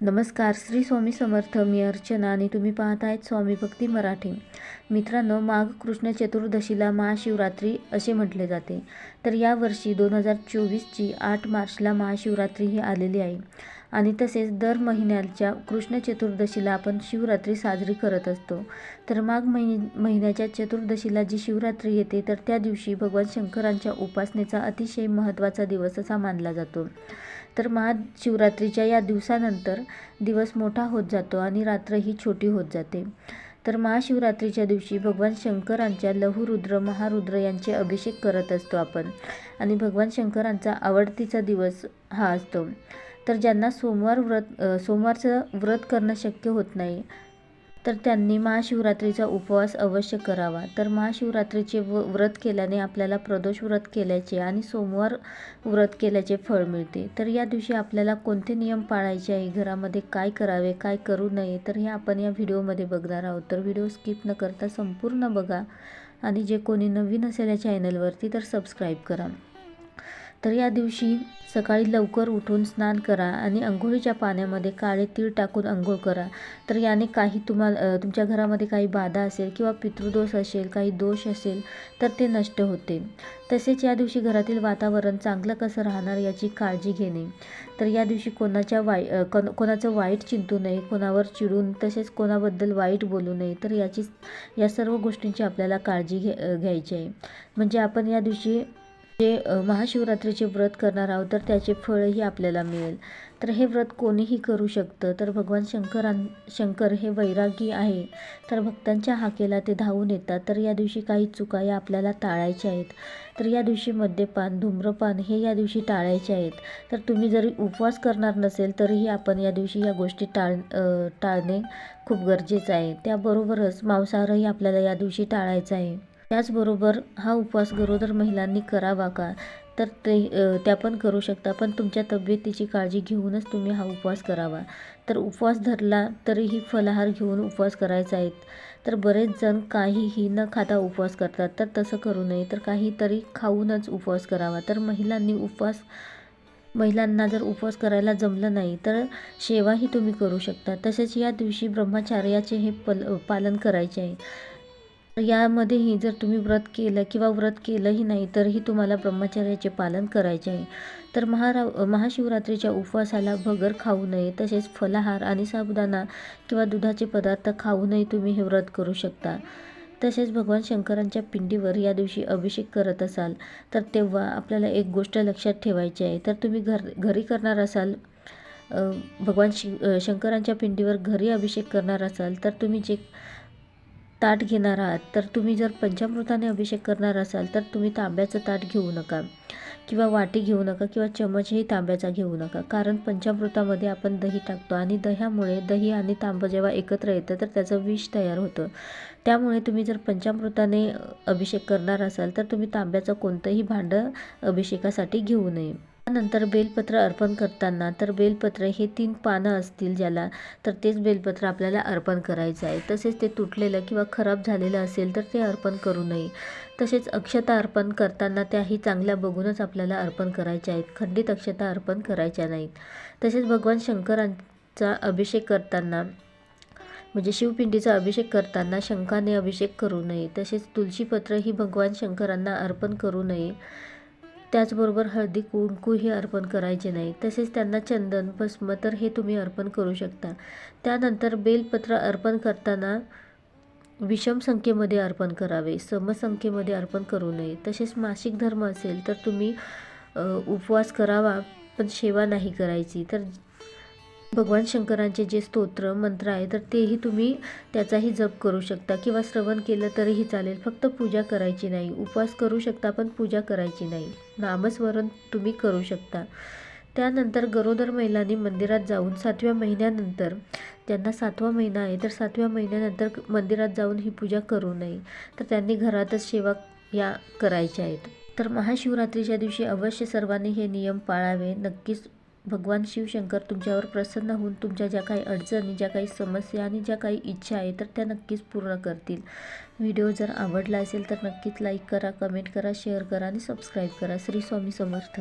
नमस्कार श्री स्वामी समर्थ मी अर्चना आणि तुम्ही पाहत आहेत स्वामी भक्ती मराठी. मित्रांनो माघ कृष्ण चतुर्दशीला महाशिवरात्री असे म्हटले जाते. तर यावर्षी दोन हजार चोवीसची आठ मार्चला महाशिवरात्री ही आलेली आहे. आणि तसेच दर महिन्याच्या कृष्ण चतुर्दशीला आपण शिवरात्री साजरी करत असतो. तर माघ महिन महिन्याच्या चतुर्दशीला जी शिवरात्री येते तर त्या दिवशी भगवान शंकरांच्या उपासनेचा अतिशय महत्त्वाचा दिवस असा मानला जातो. तर महाशिवरात्रीच्या या दिवसानंतर दिवस मोठा होत जातो आणि रात्र ही छोटी होत जाते. तर महाशिवरात्रीच्या दिवशी भगवान शंकरांच्या लहुरुद्र महारुद्र यांचे अभिषेक करत असतो आपण. आणि भगवान शंकरांचा आवडतीचा दिवस हा असतो. तर ज्यांना सोमवार व्रत सोमवारचं व्रत करणं शक्य होत नाही तर त्यांनी महाशिवरात्रीचा उपवास अवश्य करावा. तर महाशिवरात्रीचे व व्रत केल्याने आपल्याला प्रदोष व्रत केल्याचे आणि सोमवार व्रत केल्याचे फळ मिळते. तर या दिवशी आपल्याला कोणते नियम पाळायचे आहे? घरामध्ये काय करावे? काय करू नये? तर हे आपण या व्हिडिओमध्ये बघणार आहोत. तर व्हिडिओ स्किप न करता संपूर्ण बघा आणि जे कोणी नवीन असेल या चॅनलवरती तर सबस्क्राईब करा. तर या दिवशी सकाळी लवकर उठून स्नान करा आणि अंघोळीच्या पाण्यामध्ये काळे तीळ टाकून अंघोळ करा. तर याने काही तुम्हाला तुमच्या घरामध्ये काही बाधा असेल किंवा पितृदोष असेल काही दोष असेल तर ते नष्ट होते. तसेच या दिवशी घरातील वातावरण चांगलं कसं राहणार याची काळजी घेणे. तर या दिवशी कोणाच्या वाई कोण कोणाचं वाईट चिंतू नये कोणावर चिडून तसेच कोणाबद्दल वाईट बोलू नये तर याची या सर्व गोष्टींची आपल्याला काळजी घे घ्यायची आहे. म्हणजे आपण या दिवशी जे महाशिवरात्रीचे व्रत करणार आहोत तर त्याचे फळही आपल्याला मिळेल. तर हे व्रत कोणीही करू शकतं. तर भगवान शंकरां शंकर हे वैरागी आहे तर भक्तांच्या हाकेला ते धावून येतात. तर या दिवशी काही चुका या आपल्याला टाळायच्या आहेत. तर या दिवशी मद्यपान धूम्रपान हे या दिवशी टाळायचे आहेत. तर तुम्ही जरी उपवास करणार नसेल तरीही आपण या दिवशी या गोष्टी टाळ टाळणे खूप गरजेचं आहे. त्याबरोबरच मांसाहारही आपल्याला या दिवशी टाळायचा आहे. त्याचबरोबर हा उपवास गरोदर महिलांनी करावा का? तर ते त्या पण करू शकता पण तुमच्या तब्येतीची काळजी घेऊनच तुम्ही हा उपवास करावा. तर उपवास धरला तरीही फलाहार घेऊन उपवास करायचा आहे. तर बरेच जण काहीही न खाता उपवास करतात तर तसं करू नये. तर काहीतरी खाऊनच उपवास करावा. तर महिलांनी उपवास महिलांना जर उपवास करायला जमलं नाही तर सेवाही तुम्ही करू शकता. तसेच या दिवशी ब्रह्मचार्याचे हे पल पालन करायचे आहे. यामध्येही जर तुम्ही व्रत केलं किंवा व्रत केलंही नाही तरीही तुम्हाला ब्रह्मचर्याचे पालन करायचे आहे. तर महारा महाशिवरात्रीच्या उपवासाला भगर खाऊ नये तसेच फलाहार आणि साबुदाणा किंवा दुधाचे पदार्थ खाऊ नये तुम्ही हे व्रत करू शकता. तसेच भगवान शंकरांच्या पिंडीवर या दिवशी अभिषेक करत असाल तर तेव्हा आपल्याला एक गोष्ट लक्षात ठेवायची आहे. तर तुम्ही घर घरी करणार असाल भगवान शि शंकरांच्या पिंडीवर घरी अभिषेक करणार असाल तर तुम्ही जे ताट घेणार आहात तर तुम्ही जर पंचामृताने अभिषेक करणार असाल तर तुम्ही तांब्याचं ताट घेऊ नका. किंवा वाटी घेऊ नका किंवा चमचही तांब्याचा घेऊ नका. कारण पंचामृतामध्ये आपण दही टाकतो आणि दह्यामुळे दही आणि तांबं जेव्हा एकत्र येतं तर त्याचं विष तयार होतं. त्यामुळे तुम्ही जर पंचामृताने अभिषेक करणार असाल तर तुम्ही तांब्याचं कोणतंही भांडं अभिषेकासाठी घेऊ नये. त्यानंतर बेलपत्र अर्पण करताना तर बेलपत्र हे तीन पानं असतील ज्याला तर तेच बेलपत्र आपल्याला अर्पण करायचं आहे. तसेच ते तुटलेलं किंवा खराब झालेलं असेल तर ते अर्पण करू नये. तसेच अक्षता अर्पण करताना त्याही चांगल्या बघूनच आपल्याला अर्पण करायच्या आहेत. खंडित अक्षता अर्पण करायच्या नाहीत. तसेच भगवान शंकरांचा अभिषेक करताना म्हणजे शिवपिंडीचा अभिषेक करताना शंखाने अभिषेक करू नये. तसेच तुळशीपत्र ही भगवान शंकरांना अर्पण करू नये. त्याचबरोबर हळदी कुंकूही अर्पण करायचे नाही. तसेच त्यांना चंदन भस्म तर हे तुम्ही अर्पण करू शकता. त्यानंतर बेलपत्र अर्पण करताना विषम संख्येमध्ये अर्पण करावे. समसंख्येमध्ये अर्पण करू नये. तसेच मासिक धर्म असेल तर तुम्ही उपवास करावा पण सेवा नाही करायची. तर भगवान शंकरांचे जे स्तोत्र मंत्र आहे तर तेही तुम्ही त्याचाही जप करू शकता किंवा श्रवण केलं तरीही चालेल. फक्त पूजा करायची नाही. उपवास करू शकता पण पूजा करायची नाही. नामस्मरण तुम्ही करू शकता. त्यानंतर गरोदर महिलांनी मंदिरात जाऊन सातव्या महिन्यानंतर त्यांना सातवा महिना आहे तर सातव्या महिन्यानंतर मंदिरात जाऊन ही पूजा करू नये. तर त्यांनी घरातच सेवा या करायच्या आहेत. तर महाशिवरात्रीच्या दिवशी अवश्य सर्वांनी हे नियम पाळावे. नक्कीच भगवान शिवशंकर तुमच्यावर प्रसन्न होऊन तुमच्या ज्या काही अडचणी ज्या काही समस्या आणि ज्या काही इच्छा आहे तर त्या नक्कीच पूर्ण करतील. व्हिडिओ जर आवडला असेल तर नक्कीच लाईक करा कमेंट करा शेअर करा आणि सबस्क्राईब करा. श्री स्वामी समर्थ.